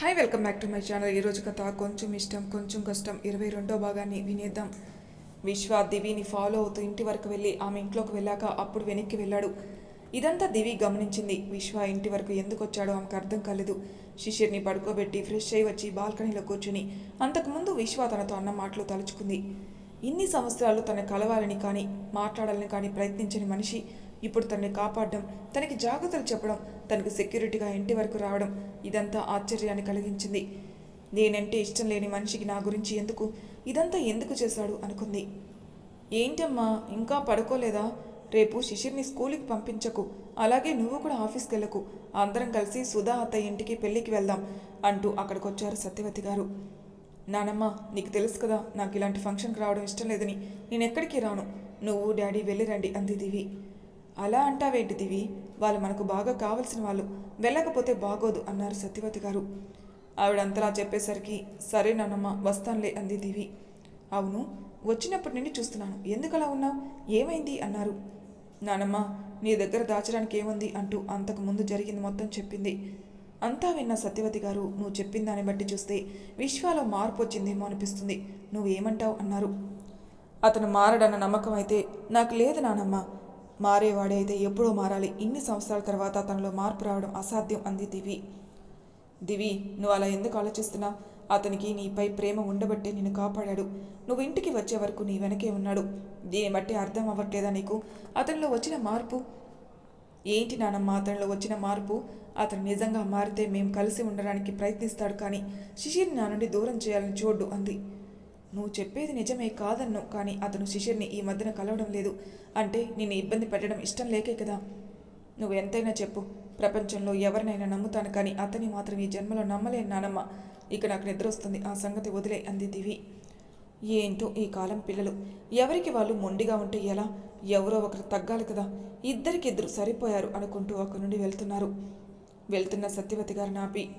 Hi welcome back to my channel ఈరోజు కథ కొంచెం ఇష్టం కొంచెం కష్టం. ఇరవై రెండో భాగాన్ని వినేద్దాం. విశ్వ దివిని ఫాలో అవుతూ ఇంటి వరకు వెళ్ళి ఆమె ఇంట్లోకి వెళ్ళాక అప్పుడు వెనక్కి వెళ్ళాడు. ఇదంతా దివి గమనించింది. విశ్వ ఇంటి వరకు ఎందుకు వచ్చాడో ఆమెకు అర్థం కాలేదు. శిష్యుడిని పడుకోబెట్టి ఫ్రెష్ అయి వచ్చి బాల్కనీలో కూర్చుని అంతకుముందు విశ్వ తనతో అన్న మాటలు తలుచుకుంది. ఇన్ని సంవత్సరాలు తన కలవాలని కానీ మాట్లాడాలని కానీ ప్రయత్నించని మనిషి ఇప్పుడు తనని కాపాడడం తనకి జాగ్రత్తలు చెప్పడం తనకు సెక్యూరిటీగా ఇంటి వరకు రావడం ఇదంతా ఆశ్చర్యాన్ని కలిగించింది. నేనంటే ఇష్టం లేని మనిషికి నా గురించి ఎందుకు? ఇదంతా ఎందుకు చేశాడు? అనుకుంది. ఏంటమ్మా ఇంకా పడుకోలేదా? రేపు శిశిర్ని స్కూల్కి పంపించకు. అలాగే నువ్వు కూడా ఆఫీస్కి వెళ్ళకు అందరం కలిసి సుధా అత్తయ్య ఇంటికి పెళ్ళికి వెళ్దాం అంటూ అక్కడికి వచ్చారు సత్యవతి గారు. నానమ్మ నీకు తెలుసు కదా నాకు ఇలాంటి ఫంక్షన్కి రావడం ఇష్టం లేదని. నేను ఎక్కడికి రాను? నువ్వు డాడీ వెళ్ళిరండి అంది దివి. అలా అంటావేంటి దివి? వాళ్ళు మనకు బాగా కావలసిన వాళ్ళు. వెళ్ళకపోతే బాగోదు అన్నారు సత్యవతి గారు. ఆవిడంతలా చెప్పేసరికి సరే నానమ్మ వస్తానులే అంది దివి. అవును వచ్చినప్పటి నుండి చూస్తున్నాను. ఎందుకలా ఉన్నావు? ఏమైంది? అన్నారు. నానమ్మ నీ దగ్గర దాచడానికి ఏముంది? అంటూ అంతకు ముందు జరిగింది మొత్తం చెప్పింది. అంతా విన్న సత్యవతి గారు నువ్వు చెప్పిన దాన్ని బట్టి చూస్తే విశ్వాలో మార్పు వచ్చిందేమో అనిపిస్తుంది. నువ్వేమంటావు? అన్నారు. అతను మారడన్న నమ్మకం అయితే నాకు లేదు నానమ్మ. మారేవాడే అయితే ఎప్పుడో మారాలి. ఇన్ని సంవత్సరాల తర్వాత తనలో మార్పు రావడం అసాధ్యం అంది దివి. దివి నువ్వు అలా ఎందుకు ఆలోచిస్తున్నా? అతనికి నీపై ప్రేమ ఉండబట్టే నిన్ను కాపాడాడు. నువ్వు ఇంటికి వచ్చే వరకు నీ వెనకే ఉన్నాడు. దీన్ని బట్టి అర్థం అవ్వట్లేదా నీకు? అతనిలో వచ్చిన మార్పు? ఏంటి నానమ్మ అతనిలో వచ్చిన మార్పు? అతను నిజంగా మారితే మేము కలిసి ఉండడానికి ప్రయత్నిస్తాడు కానీ శిశిర్ని నా నుండి దూరం చేయాలని చూడు అంది. నువ్వు చెప్పేది నిజమే కాదన్ను కానీ అతను శిశిర్ని ఈ మధ్యన కలవడం లేదు. అంటే నిన్ను ఇబ్బంది పెట్టడం ఇష్టం లేకే కదా. నువ్వు ఎంతైనా చెప్పు. ప్రపంచంలో ఎవరినైనా నమ్ముతాను కానీ అతని మాత్రం ఈ జన్మలో నమ్మలేను నానమ్మ. ఇక నాకు నిద్ర వస్తుంది ఆ సంగతి వదిలే అంది దివి. ఏంటో ఈ కాలం పిల్లలు. ఎవరికి వాళ్ళు మొండిగా ఉంటే ఎలా? ఎవరో ఒకరు తగ్గాలి కదా. ఇద్దరికిద్దరు సరిపోయారు అనుకుంటూ అక్కడి నుండి వెళ్తున్నారు. వెళ్తున్న సత్యవతి గారు నాపి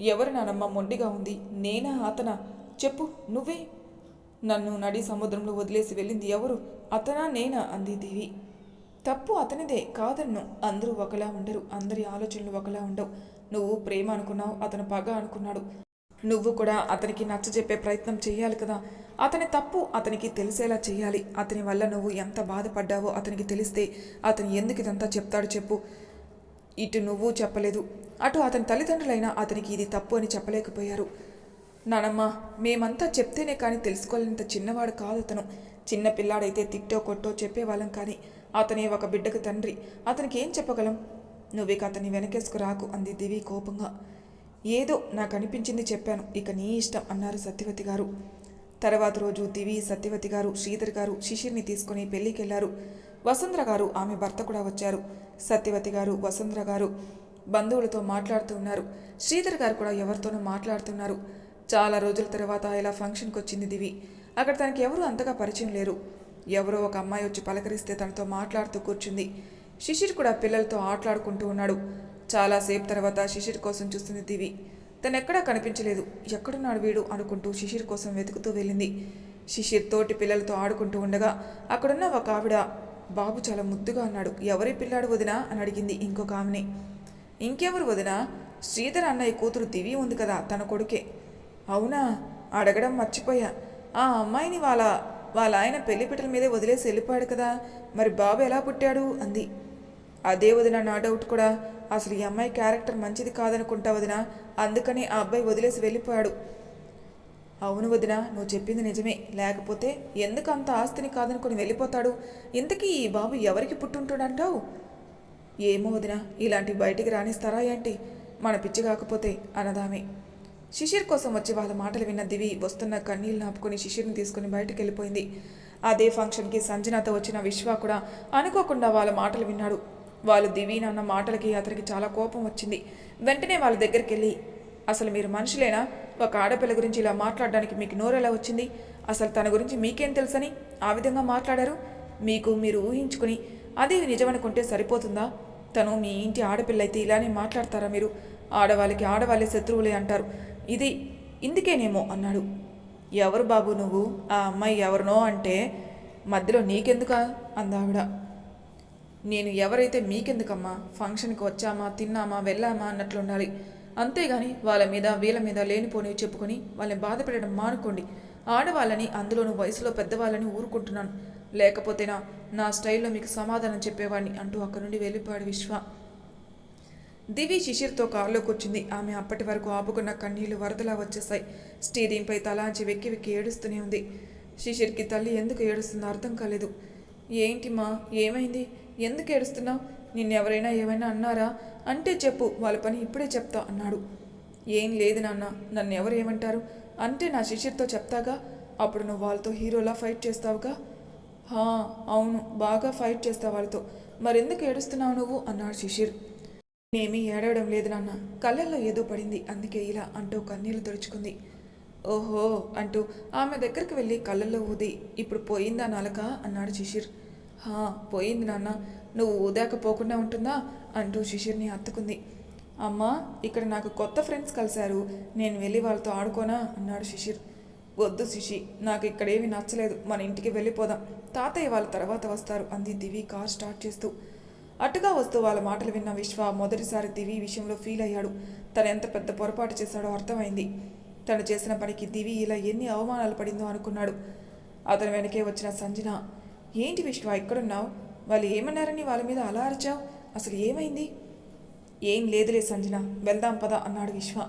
ఎవరు నానమ్మ మొండిగా ఉంది? నేనా అతనా? చెప్పు. నువ్వే. నన్ను నడి సముద్రంలో వదిలేసి వెళ్ళింది ఎవరు? అతనా నేనా? అంది దేవి. తప్పు అతనిదే కాదన్ను. అందరూ ఒకలా ఉండరు. అందరి ఆలోచనలు ఒకలా ఉండవు. నువ్వు ప్రేమ అనుకున్నావు అతను పగ అనుకున్నాడు. నువ్వు కూడా అతనికి నచ్చజెప్పే ప్రయత్నం చేయాలి కదా. అతని తప్పు అతనికి తెలిసేలా చేయాలి అతని వల్ల నువ్వు ఎంత బాధపడ్డావో అతనికి తెలిస్తే అతను ఎందుకు ఇదంతా చెప్తాడు చెప్పు. ఇటు నువ్వు చెప్పలేదు. అటు అతని తల్లిదండ్రులైనా అతనికి ఇది తప్పు అని చెప్పలేకపోయారు. నానమ్మ మేమంతా చెప్తేనే కానీ తెలుసుకోలేంత చిన్నవాడు కాదు అతను. చిన్న పిల్లాడైతే తిట్టో కొట్టో చెప్పేవాళ్ళం కానీ అతనే ఒక బిడ్డకు తండ్రి. అతనికి ఏం చెప్పగలం? నువ్విక అతన్ని వెనకేసుకురాకు అంది దివి కోపంగా. ఏదో నాకు అనిపించింది చెప్పాను. ఇక నీ ఇష్టం అన్నారు సత్యవతి గారు. తర్వాత రోజు దివి సత్యవతి గారు శ్రీధర్ గారు శిశిర్ని తీసుకుని పెళ్ళికి వెళ్ళారు వసుంధర గారు ఆమె భర్త కూడా వచ్చారు. సత్యవతి గారు వసుంధర గారు బంధువులతో మాట్లాడుతూ ఉన్నారు. శ్రీధర్ గారు కూడా ఎవరితోనో మాట్లాడుతున్నారు చాలా రోజుల తర్వాత ఇలా ఫంక్షన్కి వచ్చింది దివి. అక్కడ తనకి ఎవరూ అంతగా పరిచయం లేరు. ఎవరో ఒక అమ్మాయి వచ్చి పలకరిస్తే తనతో మాట్లాడుతూ కూర్చుంది. శిశిర్ కూడా పిల్లలతో ఆటలాడుకుంటూ ఉన్నాడు. చాలాసేపు తర్వాత శిశిర్ కోసం చూస్తుంది దివి. తను ఎక్కడా కనిపించలేదు. ఎక్కడున్నాడు వీడు అనుకుంటూ శిశిర్ కోసం వెతుకుతూ వెళ్ళింది. శిశిర్ తోటి పిల్లలతో ఆడుకుంటూ ఉండగా అక్కడున్న ఒక ఆవిడ బాబు చాలా ముద్దుగా అన్నాడు ఎవరి పిల్లాడు వదినా? అని అడిగింది ఇంకొక ఆమెని. ఇంకెవరు వదినా? శ్రీధర్ అన్నయ్య కూతురు దివి ఉంది కదా తన కొడుకే. అవునా? అడగడం మర్చిపోయా. ఆ అమ్మాయిని వాళ్ళ వాళ్ళ ఆయన పెళ్ళిపిటల మీదే వదిలేసి వెళ్ళిపోయాడు కదా. మరి బాబు ఎలా పుట్టాడు? అంది. అదే వదిన నా డౌట్ కూడా. అసలు ఈ అమ్మాయి క్యారెక్టర్ మంచిది కాదనుకుంటా వదిన. అందుకని ఆ అబ్బాయి వదిలేసి వెళ్ళిపోయాడు. అవును వదిన నువ్వు చెప్పింది నిజమే. లేకపోతే ఎందుకు అంత ఆస్తిని కాదనుకుని వెళ్ళిపోతాడు? ఇంతకీ ఈ బాబు ఎవరికి పుట్టుంటాడంటావు? ఏమో వదిన ఇలాంటి బయటికి రాణిస్తారా ఏంటి? మన పిచ్చి కాకపోతే అన్నదామే. శిశిర్ కోసం వచ్చి వాళ్ళ మాటలు విన్న దివి వస్తున్న కన్నీళ్ళు నాపుకొని శిశిర్ని తీసుకుని బయటకు వెళ్ళిపోయింది అదే ఫంక్షన్కి సంజనాతో వచ్చిన విశ్వ కూడా అనుకోకుండా వాళ్ళ మాటలు విన్నాడు. వాళ్ళు దివి నాన్న మాటలకి అతనికి చాలా కోపం వచ్చింది. వెంటనే వాళ్ళ దగ్గరికి వెళ్ళి అసలు మీరు మనుషులేనా? ఒక ఆడపిల్ల గురించి ఇలా మాట్లాడడానికి మీకు నోరు ఎలా వచ్చింది? అసలు తన గురించి మీకేం తెలుసని ఆ విధంగా మాట్లాడారు? మీకు మీరు ఊహించుకుని అది నిజమనుకుంటే సరిపోతుందా? తను మీ ఇంటి ఆడపిల్ల అయితే ఇలానే మాట్లాడతారా మీరు? ఆడవాళ్ళకి ఆడవాళ్ళే శత్రువులే అంటారు. ఇది ఇందుకేనేమో అన్నాడు. ఎవరు బాబు నువ్వు? ఆ అమ్మాయి ఎవరినో అంటే మధ్యలో నీకెందుకా? అందావిడ నేను ఎవరైతే మీకెందుకమ్మా? ఫంక్షన్కి వచ్చామా తిన్నామా వెళ్ళామా అన్నట్లు ఉండాలి. అంతేగాని వాళ్ళ మీద వీళ్ళ మీద లేనిపోనివి చెప్పుకొని వాళ్ళని బాధపెట్టడం మానుకోండి. ఆడవాళ్ళని అందులోనూ వయసులో పెద్దవాళ్ళని ఊరుకుంటున్నాను. లేకపోతేనా నా స్టైల్లో మీకు సమాధానం చెప్పేవాడిని అంటూ అక్కడి నుండి వెళ్ళిపోయాడు విశ్వ. దివి శిశిర్తో కారులో కూర్చుంది. ఆమె అప్పటి వరకు ఆపుకున్న కన్నీళ్ళు వరదలా వచ్చేశాయి. స్టీరింగ్పై తలాంచి వెక్కి వెక్కి ఏడుస్తూనే ఉంది. శిశిర్కి తల్లి ఎందుకు ఏడుస్తుందో అర్థం కాలేదు. ఏంటి మా ఏమైంది? ఎందుకు ఏడుస్తున్నావు? నిన్నెవరైనా ఏమైనా అన్నారా? అంటే చెప్పు వాళ్ళ పని ఇప్పుడే చెప్తా అన్నాడు. ఏం లేదు నాన్న నన్ను ఎవరు ఏమంటారు? అంటే నా శిశిర్తో చెప్తాగా? అప్పుడు నువ్వు వాళ్ళతో హీరోలా ఫైట్ చేస్తావుగా? హా అవును బాగా ఫైట్ చేస్తావు వాళ్ళతో. మరెందుకు ఏడుస్తున్నావు నువ్వు? అన్నాడు శిశిర్. నేమీ ఏడవడం లేదు నాన్న. కళ్ళల్లో ఏదో పడింది. అందుకే ఇలా అంటూ కన్నీళ్ళు తుడుచుకుంది. ఓహో అంటూ ఆమె దగ్గరికి వెళ్ళి కళ్ళల్లో ఊది. ఇప్పుడు పోయిందా నాలక? అన్నాడు శిశిర్. హా పోయింది నాన్న. నువ్వు ఊదాక పోకుండా ఉంటుందా? అంటూ శిశిర్ని హత్తుకుంది. అమ్మా ఇక్కడ నాకు కొత్త ఫ్రెండ్స్ కలిశారు. నేను వెళ్ళి వాళ్ళతో ఆడుకోనా? అన్నాడు శిశిర్. వద్దు శిశి నాకు ఇక్కడేమీ నచ్చలేదు. మన ఇంటికి వెళ్ళిపోదాం. తాతయ్య వాళ్ళ తర్వాత వస్తారు అంది దివి కార్ స్టార్ట్ చేస్తూ. అటుగా వస్తూ వాళ్ళ మాటలు విన్న విశ్వ మొదటిసారి దివి విషయంలో ఫీల్ అయ్యాడు. తను ఎంత పెద్ద పొరపాటు చేశాడో అర్థమైంది. తను చేసిన పనికి దివి ఇలా ఎన్ని అవమానాలు పడిందో అనుకున్నాడు. అతని వెనకే వచ్చిన సంజన ఏంటి విశ్వ ఇక్కడున్నావు వాళ్ళు ఏమన్నారని వాళ్ళ మీద అలా అరిచావు? అసలు ఏమైంది? ఏం లేదులే సంజన వెళ్దాం పద అన్నాడు విశ్వ.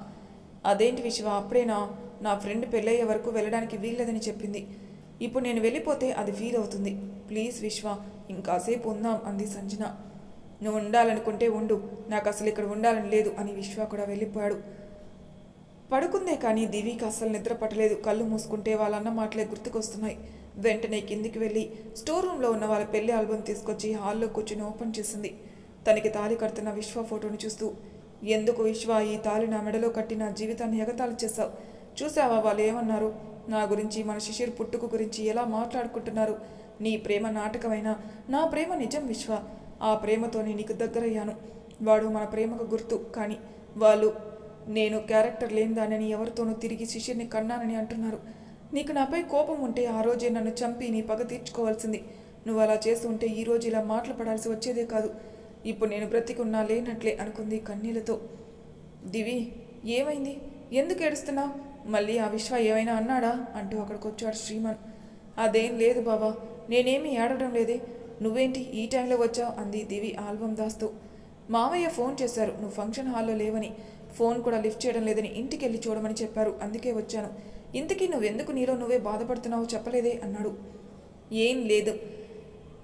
అదేంటి విశ్వ అప్పుడేనా? నా ఫ్రెండ్ పెళ్ళయ్యే వరకు వెళ్ళడానికి వీల్లేదని చెప్పింది. ఇప్పుడు నేను వెళ్ళిపోతే అది ఫీల్ అవుతుంది. ప్లీజ్ విశ్వ ఇంకాసేపు ఉందాం అంది సంజన. నువ్వు ఉండాలనుకుంటే ఉండు. నాకు అసలు ఇక్కడ ఉండాలని లేదు అని విశ్వ కూడా వెళ్ళిపోయాడు. పడుకుందే కానీ దివికి అస్సలు నిద్ర పట్టలేదు. కళ్ళు మూసుకుంటే వాళ్ళన్న మాటలే గుర్తుకొస్తున్నాయి. వెంటనే కిందికి వెళ్ళి స్టోర్ రూమ్లో ఉన్న వాళ్ళ పెళ్ళి ఆల్బమ్ తీసుకొచ్చి హాల్లో కూర్చుని ఓపెన్ చేసింది. తనకి తాళి కడుతున్న విశ్వ ఫోటోని చూస్తూ ఎందుకు విశ్వ ఈ తాళి నా మెడలో కట్టి నా జీవితాన్ని ఎగతాళి చేశావు? చూసావా వాళ్ళు ఏమన్నారు? నా గురించి మన శిశిర్ పుట్టుకు గురించి ఎలా మాట్లాడుకుంటున్నారు? నీ ప్రేమ నాటకమైన? నా ప్రేమ నిజం విశ్వ. ఆ ప్రేమతోనే నీకు దగ్గరయ్యాను. వాడు మన ప్రేమకు గుర్తు. కానీ వాళ్ళు నేను క్యారెక్టర్ లేనిదానని ఎవరితోనూ తిరిగి శిష్యుని కన్నానని అంటున్నారు. నీకు నాపై కోపం ఉంటే ఆ రోజే నన్ను చంపి నీ పగ తీర్చుకోవాల్సింది. నువ్వు అలా చేస్తుంటే ఈ రోజు ఇలా మాటలు పడాల్సి వచ్చేదే కాదు. ఇప్పుడు నేను బ్రతికున్నా లేనట్లే అనుకుంది కన్నీళ్ళతో. దివి ఏమైంది? ఎందుకు ఏడుస్తున్నావు మళ్ళీ ఆ విశ్వ ఏమైనా అన్నాడా? అంటూ అక్కడికి వచ్చాడు శ్రీమన్. అదేం లేదు బాబా నేనేమీ ఏడడం లేదే. నువ్వేంటి ఈ టైంలో వచ్చావు? అంది దివి ఆల్బమ్ దాస్తూ. మావయ్య ఫోన్ చేశారు. నువ్వు ఫంక్షన్ హాల్లో లేవని. ఫోన్ కూడా లిఫ్ట్ చేయడం లేదని ఇంటికి వెళ్ళి చూడమని చెప్పారు. అందుకే వచ్చాను. ఇంతకీ నువ్వెందుకు నీలో నువ్వే బాధపడుతున్నావు చెప్పలేదే అన్నాడు. ఏం లేదు.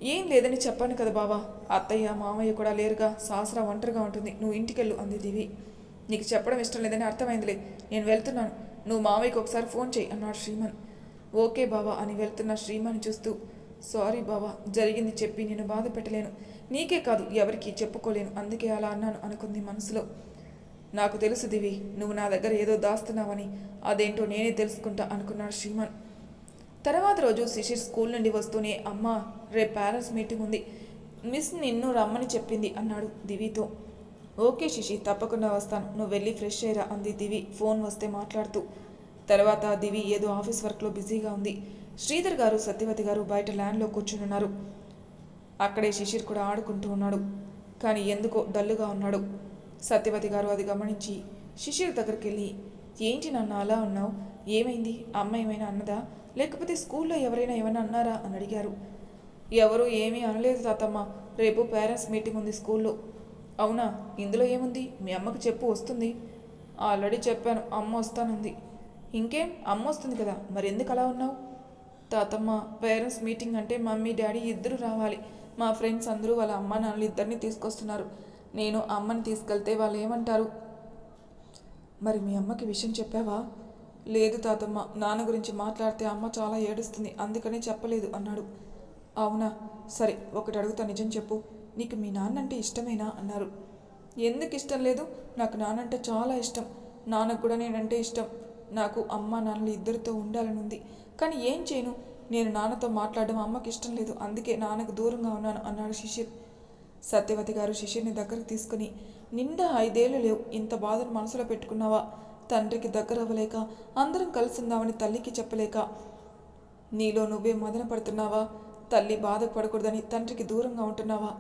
ఏం లేదని చెప్పాను కదా బావా. అత్తయ్య మామయ్య కూడా లేరుగా. సాసరా ఒంటరిగా ఉంటుంది. నువ్వు ఇంటికెళ్ళు అంది దివి. నీకు చెప్పడం ఇష్టం లేదని అర్థమైందిలే. నేను వెళ్తున్నాను. నువ్వు మామయ్యకు ఒకసారి ఫోన్ చేయి అన్నాడు శ్రీమన్. ఓకే బావా అని వెళ్తున్న శ్రీమన్ చూస్తూ సారీ బావా జరిగింది చెప్పి నేను బాధ పెట్టలేను. నీకే కాదు ఎవరికి చెప్పుకోలేను. అందుకే అలా అన్నాను అనుకుంది మనసులో. నాకు తెలుసు దివి నువ్వు నా దగ్గర ఏదో దాస్తున్నావని. అదేంటో నేనే తెలుసుకుంటా అనుకున్నాడు శ్రీమన్. తర్వాత రోజు శిశిర్ స్కూల్ నుండి వస్తూనే అమ్మ రేపు పేరెంట్స్ మీటింగ్ ఉంది. మిస్ నిన్ను రమ్మని చెప్పింది అన్నాడు దివితో. ఓకే శిశి తప్పకుండా వస్తాను. నువ్వు వెళ్ళి ఫ్రెష్ అయ్యరా అంది దివి ఫోన్ వస్తే మాట్లాడుతూ. తర్వాత దివి ఏదో ఆఫీస్ వర్క్లో బిజీగా ఉంది. శ్రీధర్ గారు సత్యవతి గారు బయట ల్యాండ్లో కూర్చుని ఉన్నారు అక్కడే శిశిర్ కూడా ఆడుకుంటూ ఉన్నాడు. కానీ ఎందుకో డల్లుగా ఉన్నాడు. సత్యవతి గారు అది గమనించి శిశిర్ దగ్గరికి వెళ్ళి ఏంటి నన్ను అలా ఉన్నావు? ఏమైంది? అమ్మ ఏమైనా అన్నదా? లేకపోతే స్కూల్లో ఎవరైనా ఏమైనా అన్నారా? అని అడిగారు. ఎవరు ఏమీ అనలేదు తాతమ్మ. రేపు పేరెంట్స్ మీటింగ్ ఉంది స్కూల్లో. అవునా? ఇందులో ఏముంది? మీ అమ్మకు చెప్పు వస్తుంది. ఆల్రెడీ చెప్పాను. అమ్మ వస్తానుంది. ఇంకేం? అమ్మ వస్తుంది కదా. మరి ఎందుకు అలా ఉన్నావు? తాతమ్మ పేరెంట్స్ మీటింగ్ అంటే మమ్మీ డాడీ ఇద్దరు రావాలి. మా ఫ్రెండ్స్ అందరూ వాళ్ళ అమ్మ నాన్నలు ఇద్దరిని తీసుకొస్తున్నారు. నేను అమ్మని తీసుకెళ్తే వాళ్ళు ఏమంటారు? మరి మీ అమ్మకి విషయం చెప్పావా? లేదు తాతమ్మ నాన్న గురించి మాట్లాడితే అమ్మ చాలా ఏడుస్తుంది అందుకనే చెప్పలేదు అన్నాడు. అవునా? సరే ఒకటి అడుగుతా నిజం చెప్పు. నీకు మీ నాన్న అంటే ఇష్టమేనా? అన్నారు. ఎందుకు ఇష్టం లేదు? నాకు నాన్నంటే చాలా ఇష్టం. నాన్నకు కూడా నేనంటే ఇష్టం. నాకు అమ్మ నాన్నలు ఇద్దరితో ఉండాలని ఉంది. కానీ ఏం చేయను? నేను నాన్నతో మాట్లాడడం అమ్మకి ఇష్టం లేదు. అందుకే నాన్నకు దూరంగా ఉన్నాను అన్నాడు శిశిర్ సత్యవతి గారు శిష్యుని దగ్గరకు తీసుకుని నిండా ఐదేళ్ళు లేవు. ఇంత బాధను మనసులో పెట్టుకున్నావా? తండ్రికి దగ్గర అవ్వలేక అందరం కలిసిందామని తల్లికి చెప్పలేక. నీలో నువ్వే మదన పడుతున్నావా? తల్లి బాధపడకూడదని తండ్రికి దూరంగా ఉంటున్నావా?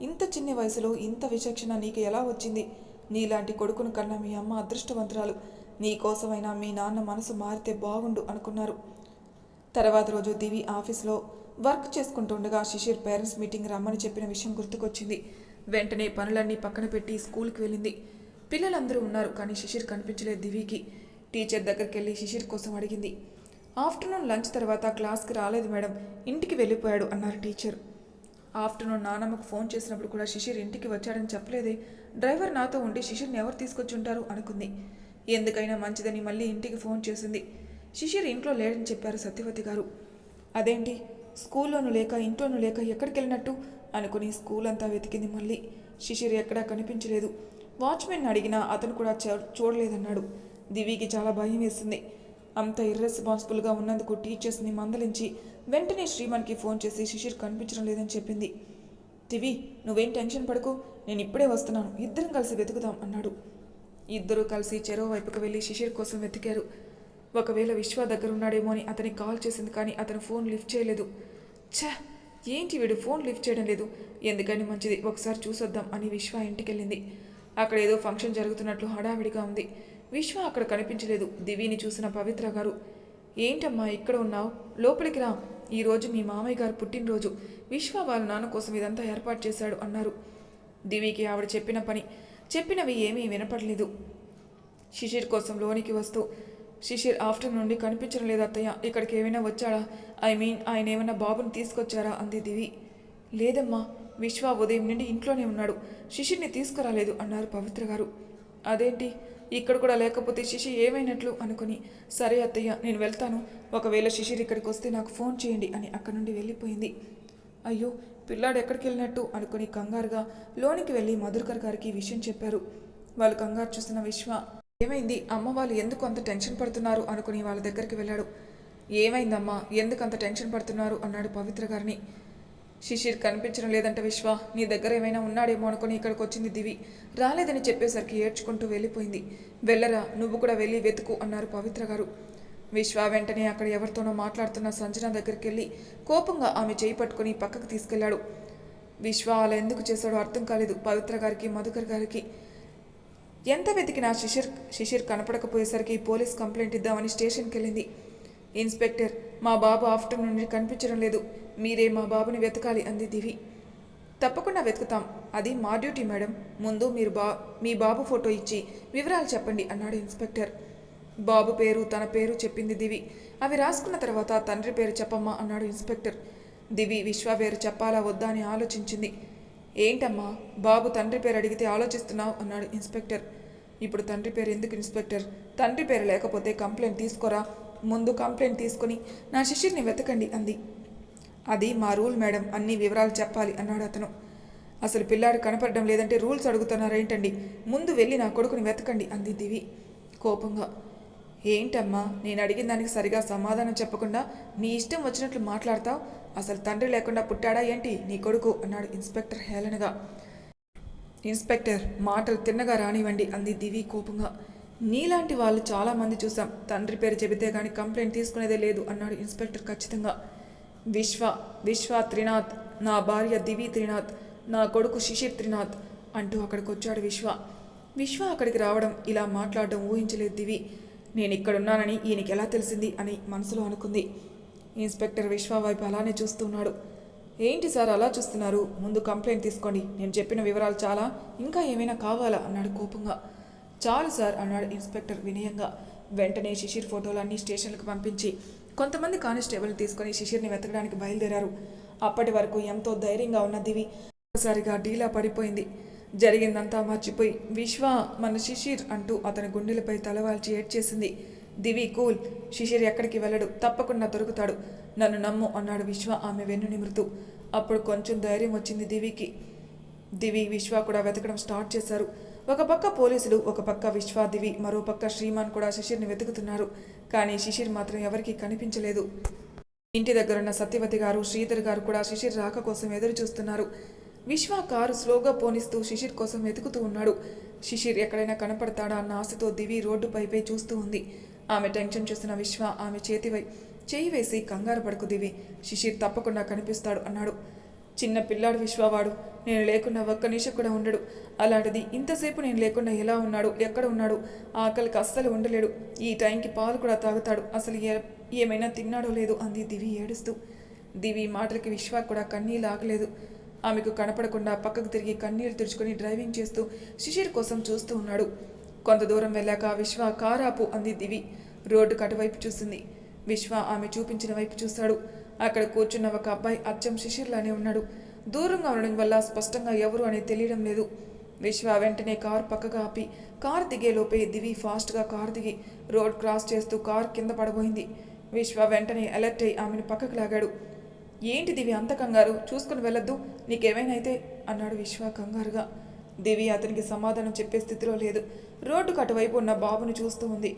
ఇంత చిన్న వయసులో ఇంత విచక్షణ నీకు ఎలా వచ్చింది? నీలాంటి కొడుకును కన్నా మీ అమ్మ అదృష్టవంతురాలు. నీ కోసమైనా మీ నాన్న మనసు మారితే బాగుండు అనుకున్నారు. తర్వాత రోజు దివి ఆఫీస్లో వర్క్ చేసుకుంటుండగా శిశిర్ పేరెంట్స్ మీటింగ్ రమ్మని చెప్పిన విషయం గుర్తుకొచ్చింది. వెంటనే పనులన్నీ పక్కన పెట్టి స్కూల్కి వెళ్ళింది. పిల్లలందరూ ఉన్నారు కానీ శిశిర్ కనిపించలేదు దివికి. టీచర్ దగ్గరికి వెళ్ళి శిశిర్ కోసం అడిగింది. ఆఫ్టర్నూన్ లంచ్ తర్వాత క్లాస్కి రాలేదు మేడం ఇంటికి వెళ్ళిపోయాడు అన్నారు టీచర్. ఆఫ్టర్నూన్ నానమ్మకు ఫోన్ చేసినప్పుడు కూడా శిశిర్ ఇంటికి వచ్చాడని చెప్పలేదే డ్రైవర్ నాతో ఉండి శిశిర్ని ఎవరు తీసుకొచ్చి ఉంటారు అనుకుంది. ఎందుకైనా మంచిదని మళ్ళీ ఇంటికి ఫోన్ చేసింది. శిశిర్ ఇంట్లో లేడని చెప్పారు సత్యవతి గారు. అదేంటి? స్కూల్లోనూ లేక ఇంట్లోనూ లేక ఎక్కడికి వెళ్ళినట్టు అనుకుని స్కూల్ అంతా వెతికింది మళ్ళీ. శిశిర్ ఎక్కడా కనిపించలేదు. వాచ్మెన్ అడిగినా అతను కూడా చూడలేదన్నాడు. దివికి చాలా భయం వేసింది. అంత ఇర్రెస్పాన్సిబుల్గా ఉన్నందుకు టీచర్స్ని మందలించి వెంటనే శ్రీమన్కి ఫోన్ చేసి శిశిర్ కనిపించడం లేదని చెప్పింది. దివి నువ్వేం టెన్షన్ పడకు. నేను ఇప్పుడే వస్తున్నాను. ఇద్దరం కలిసి వెతుకుదాం అన్నాడు. ఇద్దరూ కలిసి చెరువు వైపుకు వెళ్ళి శిశిర్ కోసం వెతికారు. ఒకవేళ విశ్వ దగ్గర ఉన్నాడేమో అని అతనికి కాల్ చేసింది కానీ అతను ఫోన్ లిఫ్ట్ చేయలేదు. ఛ! ఏంటి వీడు ఫోన్ లిఫ్ట్ చేయడం లేదు? ఎందుకని మంచిది? ఒకసారి చూసొద్దాం అని విశ్వ ఇంటికెళ్ళింది. అక్కడ ఏదో ఫంక్షన్ జరుగుతున్నట్లు హడావిడిగా ఉంది. విశ్వ అక్కడ కనిపించలేదు. దివిని చూసిన పవిత్ర గారు ఏంటమ్మా ఇక్కడ ఉన్నావు? లోపలికి రా. ఈరోజు మీ మామయ్య గారు పుట్టినరోజు. విశ్వ వాళ్ళ నాన్న కోసం ఇదంతా ఏర్పాటు చేశాడు అన్నారు. దివికి ఆవిడ చెప్పిన పని చెప్పినవి ఏమీ వినపడలేదు. శిశిర్ కోసం లోనికి వస్తూ శిశిర్ ఆఫ్టర్నూన్ నుండి కనిపించడం లేదు అత్తయ్య. ఇక్కడికి ఏమైనా వచ్చాడా? ఐ మీన్ ఆయన ఏమైనా బాబుని తీసుకొచ్చారా? అంది దివి. లేదమ్మా విశ్వ ఉదయం నుండి ఇంట్లోనే ఉన్నాడు. శిశిర్ని తీసుకురాలేదు అన్నారు పవిత్ర గారు. అదేంటి? ఇక్కడ కూడా లేకపోతే శిశి ఏమైనట్లు? అనుకుని సరే అత్తయ్య నేను వెళ్తాను. ఒకవేళ శిశిర్ ఇక్కడికి వస్తే నాకు ఫోన్ చేయండి అని అక్కడి నుండి వెళ్ళిపోయింది. అయ్యో పిల్లాడు ఎక్కడికి వెళ్ళినట్టు? అనుకుని కంగారుగా లోనికి వెళ్ళి మధుకర్ గారికి విషయం చెప్పారు. వాళ్ళు కంగారు చూసిన విశ్వ ఏమైంది? అమ్మ వాళ్ళు ఎందుకు అంత టెన్షన్ పడుతున్నారు? అనుకుని వాళ్ళ దగ్గరికి వెళ్ళాడు. ఏమైందమ్మా? ఎందుకు అంత టెన్షన్ పడుతున్నారు? అన్నాడు పవిత్ర గారిని. శిశిర్ కనిపించడం లేదంట విశ్వ. నీ దగ్గర ఏమైనా ఉన్నాడేమో అనుకుని ఇక్కడికి వచ్చింది దివి. రాలేదని చెప్పేసరికి ఏడ్చుకుంటూ వెళ్ళిపోయింది. వెళ్ళరా నువ్వు కూడా వెళ్ళి వెతుకు అన్నారు పవిత్ర గారు. విశ్వ వెంటనే అక్కడ ఎవరితోనో మాట్లాడుతున్న సంజన దగ్గరికి వెళ్ళి కోపంగా ఆమె చేయి పట్టుకుని పక్కకు తీసుకెళ్ళాడు విశ్వ అలా ఎందుకు చేశాడో అర్థం కాలేదు పవిత్ర గారికి మధుకర్ గారికి. ఎంత వెతికినా శిశిర్ శిశిర్ కనపడకపోయేసరికి పోలీస్ కంప్లైంట్ ఇద్దామని స్టేషన్కి వెళ్ళింది ఇన్స్పెక్టర్ మా బాబు ఆఫ్టర్నూన్ నుండి కనిపించడం లేదు. మీరే మా బాబుని వెతకాలి అంది దివి. తప్పకుండా వెతుకుతాం. అది మా డ్యూటీ మేడం. ముందు మీరు బా మీ బాబు ఫోటో ఇచ్చి వివరాలు చెప్పండి అన్నాడు ఇన్స్పెక్టర్. బాబు పేరు తన పేరు చెప్పింది దివి. అవి రాసుకున్న తర్వాత తండ్రి పేరు చెప్పమ్మా అన్నాడు ఇన్స్పెక్టర్. దివి విశ్వ పేరు చెప్పాలా వద్దా అని ఆలోచించింది. ఏంటమ్మా బాబు తండ్రి పేరు అడిగితే ఆలోచిస్తున్నావు? అన్నాడు ఇన్స్పెక్టర్. ఇప్పుడు తండ్రి పేరు ఎందుకు ఇన్స్పెక్టర్? తండ్రి పేరు లేకపోతే కంప్లైంట్ తీసుకోరా? ముందు కంప్లైంట్ తీసుకుని నా శిష్యుడిని వెతకండి అంది. అది మా రూల్ మేడం. అన్ని వివరాలు చెప్పాలి అన్నాడు అతను. అసలు పిల్లాడు కనపడడం లేదంటే రూల్స్ అడుగుతున్నారేంటండి? ముందు వెళ్ళి నా కొడుకుని వెతకండి అంది దివి కోపంగా. ఏంటమ్మా నేను అడిగిన దానికి సరిగా సమాధానం చెప్పకుండా నీ ఇష్టం వచ్చినట్లు మాట్లాడతావు? అసలు తండ్రి లేకుండా పుట్టాడా ఏంటి? నీ కొడుకు అన్నాడు ఇన్స్పెక్టర్ హేళనగా. ఇన్స్పెక్టర్ మాటలు తిన్నగా రానివ్వండి అంది దివి కోపంగా. నీలాంటి వాళ్ళు చాలామంది చూసాం తండ్రి పేరు చెబితే కానీ కంప్లైంట్ తీసుకునేదే లేదు అన్నాడు ఇన్స్పెక్టర్ ఖచ్చితంగా. విశ్వ విశ్వ త్రినాథ్ నా భార్య దివి త్రినాథ్ నా కొడుకు శిశిర్ త్రినాథ్ అంటూ అక్కడికి వచ్చాడు విశ్వ. విశ్వ అక్కడికి రావడం ఇలా మాట్లాడడం ఊహించలేదు దివి. నేను ఇక్కడున్నానని ఈయనకి ఎలా తెలిసింది అని మనసులో అనుకుంది. ఇన్స్పెక్టర్ విశ్వ వైపు అలానే చూస్తున్నాడు. ఏంటి సార్ అలా చూస్తున్నారు? ముందు కంప్లైంట్ తీసుకోండి. నేను చెప్పిన వివరాలు చాలా. ఇంకా ఏమైనా కావాలా? అన్నాడు కోపంగా. చాలు సార్ అన్నాడు ఇన్స్పెక్టర్ వినయంగా. వెంటనే శిశిర్ అన్ని స్టేషన్లకు పంపించి కొంతమంది కానిస్టేబుల్ తీసుకొని శిశిర్ని వెతకడానికి బయలుదేరారు. అప్పటి వరకు ఎంతో ధైర్యంగా ఉన్న దివి ఒకసారిగా డీలా పడిపోయింది. జరిగిందంతా మర్చిపోయి విశ్వ మన శిశిర్ అంటూ అతని గుండెలపై తలవాల్చి ఏడ్చేసింది. దివి కూల్. శిశిర్ ఎక్కడికి వెళ్ళడు. తప్పకుండా దొరుకుతాడు. నన్ను నమ్ము అన్నాడు విశ్వ ఆమె వెన్ను నిమృతు అప్పుడు కొంచెం ధైర్యం వచ్చింది దివికి. దివి విశ్వ కూడా వెతకడం స్టార్ట్ చేశారు. ఒక పక్క పోలీసులు ఒక పక్క విశ్వ దివి మరో పక్క శ్రీమాన్ కూడా శిశిర్ని వెతుకుతున్నారు. కానీ శిశిర్ మాత్రం ఎవరికీ కనిపించలేదు. ఇంటి దగ్గరున్న సత్యవతి గారు శ్రీధర్ గారు కూడా శిశిర్ రాక కోసం ఎదురు చూస్తున్నారు. విశ్వ కారు స్లోగా పోనిస్తూ శిశిర్ కోసం వెతుకుతూ ఉన్నాడు. శిశిర్ ఎక్కడైనా కనపడతాడా అన్న ఆశతో దివి రోడ్డుపైపై చూస్తూ ఉంది. ఆమె టెన్షన్ చూసిన విశ్వ ఆమె చేతివై చేయి వేసి కంగారు పడుకు దివి. శిశిర్ తప్పకుండా కనిపిస్తాడు అన్నాడు. చిన్న పిల్లాడు విశ్వవాడు. నేను లేకుండా ఒక్క నిమిషం కూడా ఉండడు. అలాంటిది ఇంతసేపు నేను లేకుండా ఎలా ఉన్నాడు? ఎక్కడ ఉన్నాడు? ఆకలికి అస్సలు ఉండలేడు. ఈ టైంకి పాలు కూడా తాగుతాడు. అసలు ఏ- ఏమైనా తిన్నాడో లేదో అంది దివి ఏడుస్తూ. దివి మాటలకి విశ్వ కూడా కన్నీళ్ళు ఆగలేదు. ఆమెకు కనపడకుండా పక్కకు తిరిగి కన్నీళ్ళు తుడుచుకొని డ్రైవింగ్ చేస్తూ శిశిర్ కోసం చూస్తూ ఉన్నాడు. కొంత దూరం వెళ్ళాక విశ్వ కారాపు అంది దివి రోడ్డు కటువైపు చూసింది. విశ్వ ఆమె చూపించిన వైపు చూశాడు అక్కడ కూర్చున్న ఒక అబ్బాయి అచ్చం శిశిర్లానే ఉన్నాడు. దూరంగా ఉండడం వల్ల స్పష్టంగా ఎవరు అనేది తెలియడం లేదు. విశ్వ వెంటనే కార్ పక్కగా ఆపి కార్ దిగేలోపే దివి ఫాస్ట్గా కార్ దిగి రోడ్ క్రాస్ చేస్తూ కార్ కింద పడబోయింది. విశ్వ వెంటనే అలర్ట్ అయి ఆమెను పక్కకు లాగాడు. ఏంటి దివి అంత కంగారు? చూసుకుని వెళ్ళొద్దు. నీకేమైనా అయితే? అన్నాడు విశ్వ కంగారుగా. దివి అతనికి సమాధానం చెప్పే స్థితిలో లేదు. రోడ్డుకు అటువైపు ఉన్న బాబును చూస్తూ ఉంది.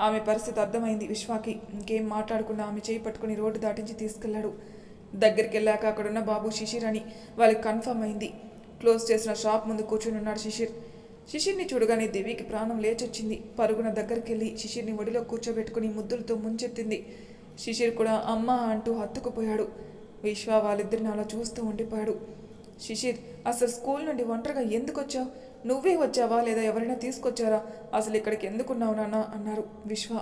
ఆమె పరిస్థితి అర్థమైంది విశ్వాకి. ఇంకేం మాట్లాడకుండా ఆమె చేయి పట్టుకుని రోడ్డు దాటించి తీసుకెళ్ళాడు. దగ్గరికి వెళ్ళాక అక్కడున్న బాబు శిశిర్ అని వాళ్ళకి కన్ఫర్మ్ అయింది. క్లోజ్ చేసిన షాప్ ముందు కూర్చుని ఉన్నాడు శిశిర్. శిశిర్ని చూడగానే దివికి ప్రాణం లేచొచ్చింది. పరుగున దగ్గరికి వెళ్ళి శిశిర్ని ఒడిలో కూర్చోబెట్టుకుని ముద్దులతో ముంచెత్తింది. శిశిర్ కూడా అమ్మ అంటూ హత్తుకుపోయాడు. విశ్వ వాళ్ళిద్దరిని అలా చూస్తూ ఉండిపోయాడు. శిశిర్ అసలు స్కూల్ నుండి ఒంటరిగా ఎందుకు వచ్చావు? నువ్వే వచ్చావా లేదా ఎవరైనా తీసుకొచ్చారా? అసలు ఇక్కడికి ఎందుకున్నావు నాన్న? అన్నారు విశ్వ.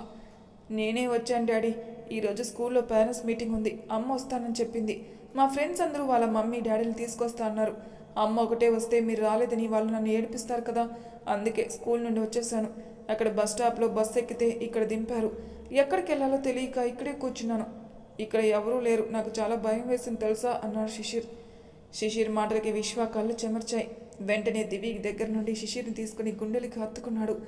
నేనే వచ్చాను డాడీ. ఈరోజు స్కూల్లో పేరెంట్స్ మీటింగ్ ఉంది. అమ్మ వస్తానని చెప్పింది. మా ఫ్రెండ్స్ అందరూ వాళ్ళ మమ్మీ డాడీని తీసుకొస్తా అన్నారు. అమ్మ ఒకటే వస్తే మీరు రాలేదని వాళ్ళు నన్ను ఏడిపిస్తారు కదా. అందుకే స్కూల్ నుండి వచ్చేసాను. అక్కడ బస్ స్టాప్లో బస్ ఎక్కితే ఇక్కడ దింపారు. ఎక్కడికి వెళ్ళాలో తెలియక ఇక్కడే కూర్చున్నాను. ఇక్కడ ఎవరూ లేరు. నాకు చాలా భయం వేసింది తెలుసా? అన్నాడు శిశిర్ శిశిర్ మాటలకి విశ్వ కళ్ళు చెమర్చాయి. వెంటనే దివి దగ్గర నుండి శిశిర్ని తీసుకుని గుండెలకి హత్తుకున్నాడు.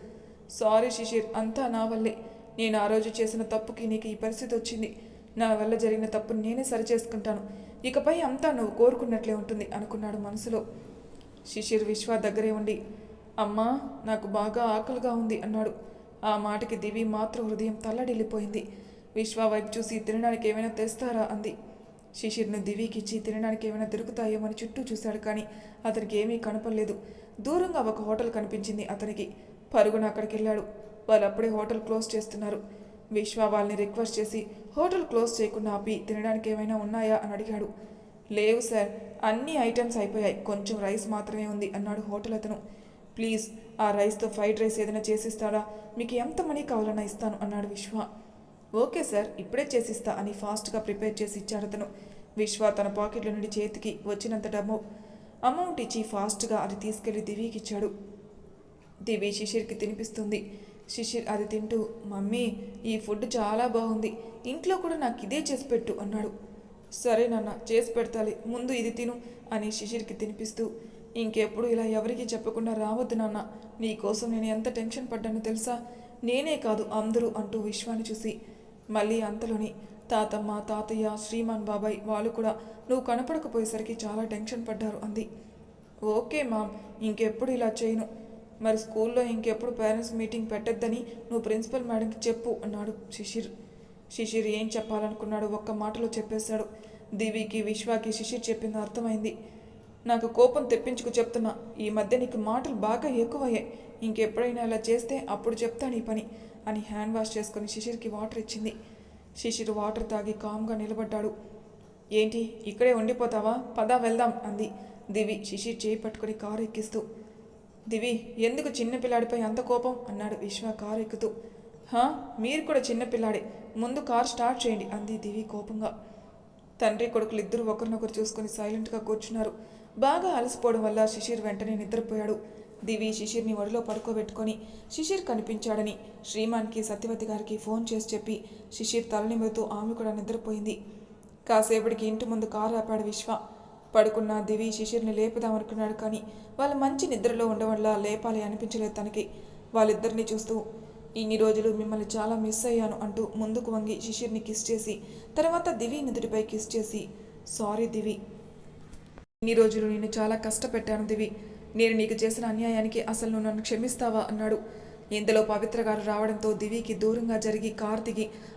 సారీ శిశిర్ అంతా నా వల్లే. నేను ఆ రోజు చేసిన తప్పుకి నీకు ఈ పరిస్థితి వచ్చింది. నా వల్ల జరిగిన తప్పుని నేనే సరిచేసుకుంటాను. ఇకపై అంతా నువ్వు కోరుకున్నట్లే ఉంటుంది అనుకున్నాడు మనసులో. శిశిర్ విశ్వ దగ్గరే ఉండి అమ్మా నాకు బాగా ఆకలిగా ఉంది అన్నాడు. ఆ మాటకి దివి మాత్రం హృదయం తల్లడిల్లిపోయింది. విశ్వ వైపు చూసి తినడానికి ఏమైనా తెస్తారా? అంది. శిశిర్ను దివీకిచ్చి తినడానికి ఏమైనా దొరుకుతాయేమని చుట్టూ చూశాడు కానీ అతనికి ఏమీ కనపడలేదు. దూరంగా ఒక హోటల్ కనిపించింది అతనికి. పరుగున అక్కడికి వెళ్ళాడు వాళ్ళు అప్పుడే హోటల్ క్లోజ్ చేస్తున్నారు. విశ్వ వాళ్ళని రిక్వెస్ట్ చేసి హోటల్ క్లోజ్ చేయకుండా ఆపి తినడానికి ఏమైనా ఉన్నాయా అని అడిగాడు. లేవు సార్ అన్ని ఐటమ్స్ అయిపోయాయి. కొంచెం రైస్ మాత్రమే ఉంది అన్నాడు హోటల్ అతను. ప్లీజ్ ఆ రైస్తో ఫ్రైడ్ రైస్ ఏదైనా చేసిస్తారా మీకు ఎంత మనీ కావాలన్నా ఇస్తాను అన్నాడు విశ్వ. ఓకే సార్ ఇప్పుడే చేసిస్తా అని ఫాస్ట్గా ప్రిపేర్ చేసి ఇచ్చాడు అతను. విశ్వ తన పాకెట్లో నుండి చేతికి వచ్చినంత డబ్బు అమౌంట్ ఇచ్చి ఫాస్ట్గా అది తీసుకెళ్ళి దివికి ఇచ్చాడు. దివి శిశిర్కి తినిపిస్తుంది. శిశిర్ అది తింటూ మమ్మీ ఈ ఫుడ్ చాలా బాగుంది. ఇంట్లో కూడా నాకు ఇదే చేసి పెట్టు అన్నాడు. సరే నాన్న చేసి పెడతాలి. ముందు ఇది తిను అని శిశిర్కి తినిపిస్తూ ఇంకెప్పుడు ఇలా ఎవరికీ చెప్పకుండా రావద్దు నాన్న. నీ కోసం నేను ఎంత టెన్షన్ పడ్డానో తెలుసా? నేనే కాదు అందరూ అంటూ విశ్వాన్ని చూసి మళ్ళీ అంతలోని తాతమ్మ తాతయ్య శ్రీమాన్ బాబాయ్ వాళ్ళు కూడా నువ్వు కనపడకపోయేసరికి చాలా టెన్షన్ పడ్డారు అంది. ఓకే మామ్ ఇంకెప్పుడు ఇలా చేయను. మరి స్కూల్లో ఇంకెప్పుడు పేరెంట్స్ మీటింగ్ పెట్టొద్దని నువ్వు ప్రిన్సిపల్ మేడంకి చెప్పు అన్నాడు శిశిర్. శిశిర్ ఏం చెప్పాలనుకున్నాడు ఒక్క మాటలో చెప్పేశాడు. దివికి విశ్వాకి శిశిర్ చెప్పింది అర్థమైంది. నాకు కోపం తెప్పించుకు చెప్తున్నా ఈ మధ్య నీకు మాటలు బాగా ఎక్కువయ్యాయి. ఇంకెప్పుడైనా ఇలా చేస్తే అప్పుడు చెప్తాను ఈ పని. అని హ్యాండ్ వాష్ చేసుకుని శిశిర్కి వాటర్ ఇచ్చింది. శిశిర్ వాటర్ తాగి కామ్గా నిలబడ్డాడు. ఏంటి ఇక్కడే ఉండిపోతావా? పదా వెళ్దాం అంది. దివి శిశిర్ చేయి పట్టుకుని కారు ఎక్కిస్తూ. దివి ఎందుకు చిన్నపిల్లాడిపై అంత కోపం? అన్నాడు విశ్వ కారు ఎక్కుతూ. హా మీరు కూడా చిన్నపిల్లాడే ముందు కారు స్టార్ట్ చేయండి అంది దివి కోపంగా. తండ్రి కొడుకులు ఇద్దరు ఒకరినొకరు చూసుకుని సైలెంట్గా కూర్చున్నారు. బాగా అలసిపోవడం వల్ల శిశిర్ వెంటనే నిద్రపోయాడు. దివి శిశిర్ని ఒడిలో పడుకోబెట్టుకొని శిశిర్ కనిపించాడని శ్రీమాన్కి సత్యవతి గారికి ఫోన్ చేసి చెప్పి శిశిర్ తలనిమిడుతూ ఆమె కూడా నిద్రపోయింది. కాసేపటికి ఇంటి ముందు కారు ఆపాడు విశ్వ. పడుకున్న దివి శిశిర్ని లేపుదామనుకున్నాడు కానీ వాళ్ళు మంచి నిద్రలో ఉండవల్ల లేపాలి అనిపించలేదు తనకి. వాళ్ళిద్దరిని చూస్తూ ఇన్ని రోజులు మిమ్మల్ని చాలా మిస్ అయ్యాను అంటూ ముందుకు వంగి శిశిర్ని కిస్ చేసి తర్వాత దివి నుదుటిపై కిస్ చేసి సారీ దివి. ఇన్ని రోజులు నేను చాలా కష్టపెట్టాను దివి. నేను నీకు చేసిన అన్యాయానికి అసలు నువ్వు నన్ను క్షమిస్తావా అన్నాడు. ఇంతలో పవిత్ర గారు రావడంతో దివికి దూరంగా జరిగి కార్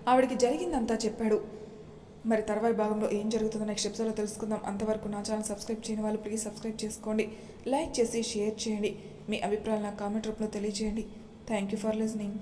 ఆవిడికి జరిగిందంతా చెప్పాడు. మరి తర్వాయి భాగంలో ఏం జరుగుతుందో నెక్స్ట్ ఎపిసోడ్లో తెలుసుకుందాం. అంతవరకు నా ఛానల్ సబ్స్క్రైబ్ చేయని వాళ్ళు ప్లీజ్ సబ్స్క్రైబ్ చేసుకోండి. లైక్ చేసి షేర్ చేయండి. మీ అభిప్రాయాలు నా కామెంట్ రూపంలో తెలియజేయండి థ్యాంక్ యూ ఫర్ లిజనింగ్